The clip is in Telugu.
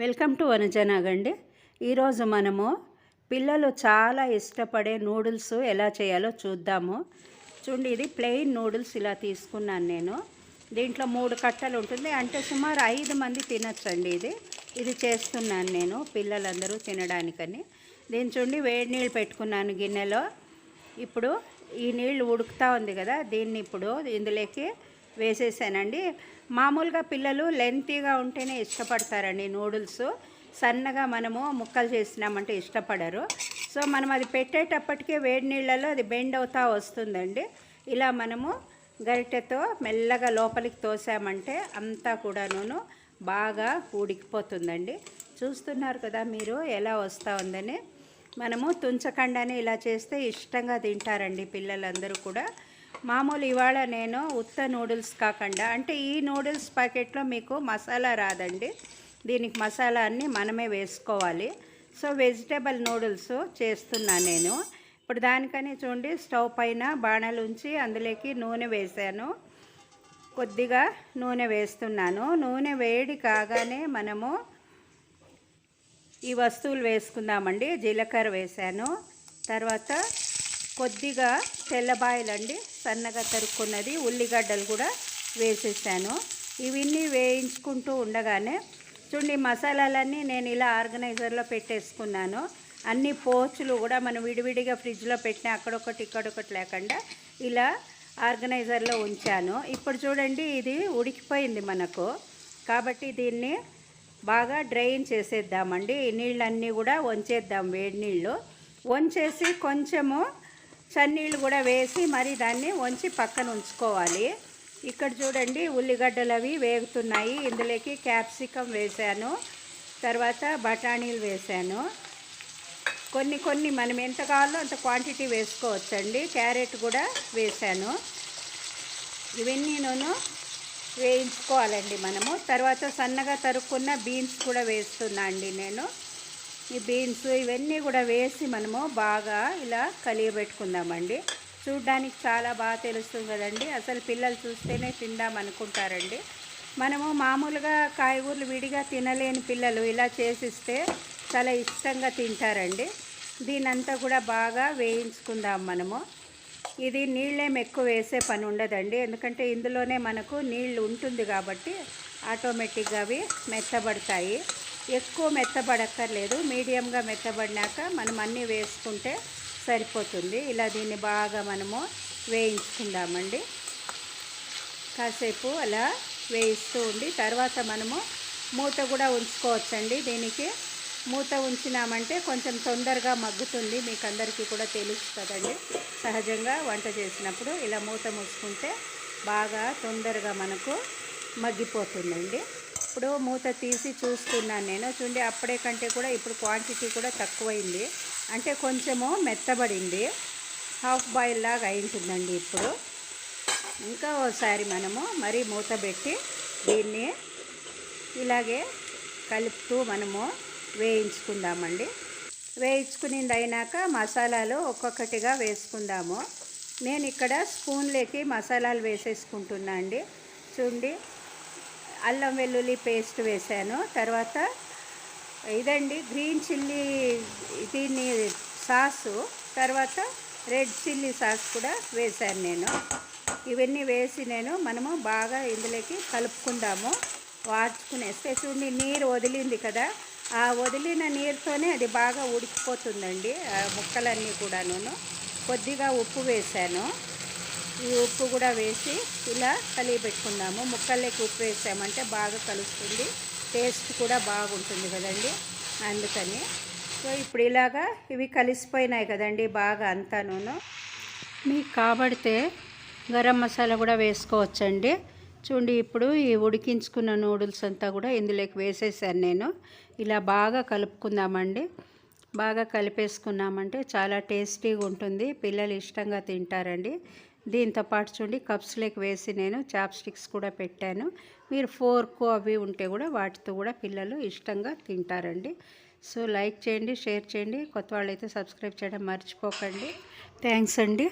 వెల్కమ్ టు వనజనాగండి ఈరోజు మనము పిల్లలు చాలా ఇష్టపడే నూడిల్స్ ఎలా చేయాలో చూద్దాము. చూడండి ఇది ప్లెయిన్ నూడిల్స్ ఇలా తీసుకున్నాను నేను. దీంట్లో మూడు కట్టలు ఉంటుంది. అంటే సుమారు ఐదు మంది తినచ్చండి ఇది. ఇది చేస్తున్నాను నేను పిల్లలందరూ తినడానికని. దీని చూడండి వేడి నీళ్ళు పెట్టుకున్నాను గిన్నెలో. ఇప్పుడు ఈ నీళ్ళు ఉడుకుతూ ఉంది కదా దీన్ని ఇప్పుడు ఇందులోకి వేసేసానండి. మామూలుగా పిల్లలు లెంతీగా ఉంటేనే ఇష్టపడతారండి నూడిల్స్. సన్నగా మనము ముక్కలు చేసినామంటే ఇష్టపడరు. సో మనం అది పెట్టేటప్పటికే వేడి నీళ్ళలో అది బెండ్ అవుతా వస్తుందండి. ఇలా మనము గరిటెతో మెల్లగా లోపలికి తోసామంటే అంతా కూడాను బాగా ఉడికిపోతుందండి చూస్తున్నారు కదా మీరు ఎలా వస్తూ ఉందని. మనము తుంచకండానే ఇలా చేస్తే ఇష్టంగా తింటారండి పిల్లలందరూ కూడా. మామూలు ఇవాళ నేను ఉత్త నూడిల్స్ కాకుండా అంటే ఈ నూడిల్స్ ప్యాకెట్లో మీకు మసాలా రాదండి. దీనికి మసాలా అన్నీ మనమే వేసుకోవాలి. సో వెజిటేబుల్ నూడిల్స్ చేస్తున్నా నేను. ఇప్పుడు దానికని చూడండి స్టవ్ పైన బాణలు ఉంచి అందులోకి నూనె వేసాను కొద్దిగా నూనె వేస్తున్నాను. నూనె వేడి కాగానే మనము ఈ వస్తువులు వేసుకుందామండి. జీలకర్ర వేసాను తర్వాత కొద్దిగా తెల్లబాయలండి సన్నగా తరుక్కున్నది. ఉల్లిగడ్డలు కూడా వేసేసాను. ఇవన్నీ వేయించుకుంటూ ఉండగానే చూడండి మసాలాలన్నీ నేను ఇలా ఆర్గనైజర్లో పెట్టేసుకున్నాను. అన్ని పోచులు కూడా మనం విడివిడిగా ఫ్రిడ్జ్లో పెట్టిన అక్కడొకటి ఇక్కడొకటి లేకుండా ఇలా ఆర్గనైజర్లో ఉంచాను. ఇప్పుడు చూడండి ఇది ఉడికిపోయింది మనకు. కాబట్టి దీన్ని బాగా డ్రైన్ చేసేద్దామండి. నీళ్ళన్నీ కూడా వంచేద్దాం వేడి నీళ్ళు. వంచేసి కొంచెము చన్నీళ్ళు కూడా వేసి మరి దాన్ని వంచి పక్కన ఉంచుకోవాలి. ఇక్కడ చూడండి ఉల్లిగడ్డలు అవి వేగుతున్నాయి. ఇందులోకి క్యాప్సికం వేసాను తర్వాత బఠానీలు వేసాను కొన్ని కొన్ని మనం ఎంత కావాలో అంత క్వాంటిటీ వేసుకోవచ్చండి. క్యారెట్ కూడా వేసాను ఇవన్నీ నేను వేయించుకోవాలండి మనము. తర్వాత సన్నగా తరుక్కున్న బీన్స్ కూడా వేస్తున్నా అండి నేను. ఈ బీన్స్ ఇవన్నీ కూడా వేసి మనము బాగా ఇలా కలియబెట్టుకుందామండి చూడ్డానికి చాలా బాగా తెలుస్తుంది కదండి. అసలు పిల్లలు చూస్తేనే తిందాం అనుకుంటారండి. మనము మామూలుగా కాయగూరలు విడిగా తినలేని పిల్లలు ఇలా చేసిస్తే చాలా ఇష్టంగా తింటారండి. దీనంతా కూడా బాగా వేయించుకుందాం మనము. ఇది నీళ్ళేం ఎక్కువ వేసే పని ఉండదండి. ఎందుకంటే ఇందులోనే మనకు నీళ్ళు ఉంటుంది కాబట్టి ఆటోమేటిక్గా అవి మెత్తబడతాయి. ఎక్కువ మెత్తబడక్కర్లేదు. మీడియంగా మెత్తబడినాక మనం అన్నీ వేసుకుంటే సరిపోతుంది. ఇలా దీన్ని బాగా మనము వేయించుకుందామండి. కాసేపు అలా వేయిస్తూ ఉండి తర్వాత మనము మూత కూడా ఉంచుకోవచ్చండి. దీనికి మూత ఉంచినామంటే కొంచెం తొందరగా మగ్గుతుంది. మీకు అందరికీ కూడా తెలుస్తుందండి. సహజంగా వంట చేసినప్పుడు ఇలా మూత మూసుకుంటే బాగా తొందరగా మనకు మగ్గిపోతుందండి. ఇప్పుడు మూత తీసి చూస్తున్నాను నేను. చూడండి అప్పుడే కంటే కూడా ఇప్పుడు క్వాంటిటీ కూడా తక్కువైంది. అంటే కొంచెము మెత్తబడింది. హాఫ్ బాయిల్ లాగా అయింటుందండి ఇప్పుడు. ఇంకా ఓసారి మనము మరీ మూత పెట్టి దీన్ని ఇలాగే కలుపుతూ మనము వేయించుకుందామండి. వేయించుకునింది అయినాక మసాలాలు ఒక్కొక్కటిగా వేసుకుందాము. నేను ఇక్కడ స్పూన్లోకి మసాలాలు వేసేసుకుంటున్నా అండి చూడండి అల్లం వెల్లుల్లి పేస్ట్ వేశాను తర్వాత ఇదండి గ్రీన్ చిల్లీ దీన్ని సాసు. తర్వాత రెడ్ చిల్లీ సాస్ కూడా వేశాను నేను. ఇవన్నీ వేసి నేను మనము బాగా ఇందులోకి కలుపుకుందాము. వాడ్చుకునేస్తే చూడండి నీరు వదిలింది కదా. ఆ వదిలిన నీరుతోనే అది బాగా ఉడికిపోతుందండి ఆ ముక్కలన్నీ కూడాను. కొద్దిగా ఉప్పు వేసాను. ఈ ఉప్పు కూడా వేసి ఇలా కలిగి పెట్టుకుందాము ముక్కల్లోకి ఉప్పు వేసామంటే బాగా కలుస్తుంది. టేస్ట్ కూడా బాగుంటుంది కదండి. అందుకని సో ఇప్పుడు ఇలాగా ఇవి కలిసిపోయినాయి కదండి బాగా అంతాను మీకు కాబడితే గరం మసాలా కూడా వేసుకోవచ్చండి. చూడండి ఇప్పుడు ఈ ఉడికించుకున్న నూడిల్స్ అంతా కూడా ఇందులోకి వేసేసాను నేను. ఇలా బాగా కలుపుకుందామండి. బాగా కలిపేసుకున్నామంటే చాలా టేస్టీగా ఉంటుంది. పిల్లలు ఇష్టంగా తింటారండి. దీంతో పాటు చూడండి కప్స్లోకి వేసి నేను చాప్స్టిక్స్ కూడా పెట్టాను. మీరు ఫోర్క్ అవి ఉంటే కూడా వాటితో కూడా పిల్లలు ఇష్టంగా తింటారండి. సో లైక్ చేయండి షేర్ చేయండి. కొత్త వాళ్ళైతే సబ్స్క్రైబ్ చేయడం మర్చిపోకండి. థ్యాంక్స్ అండి.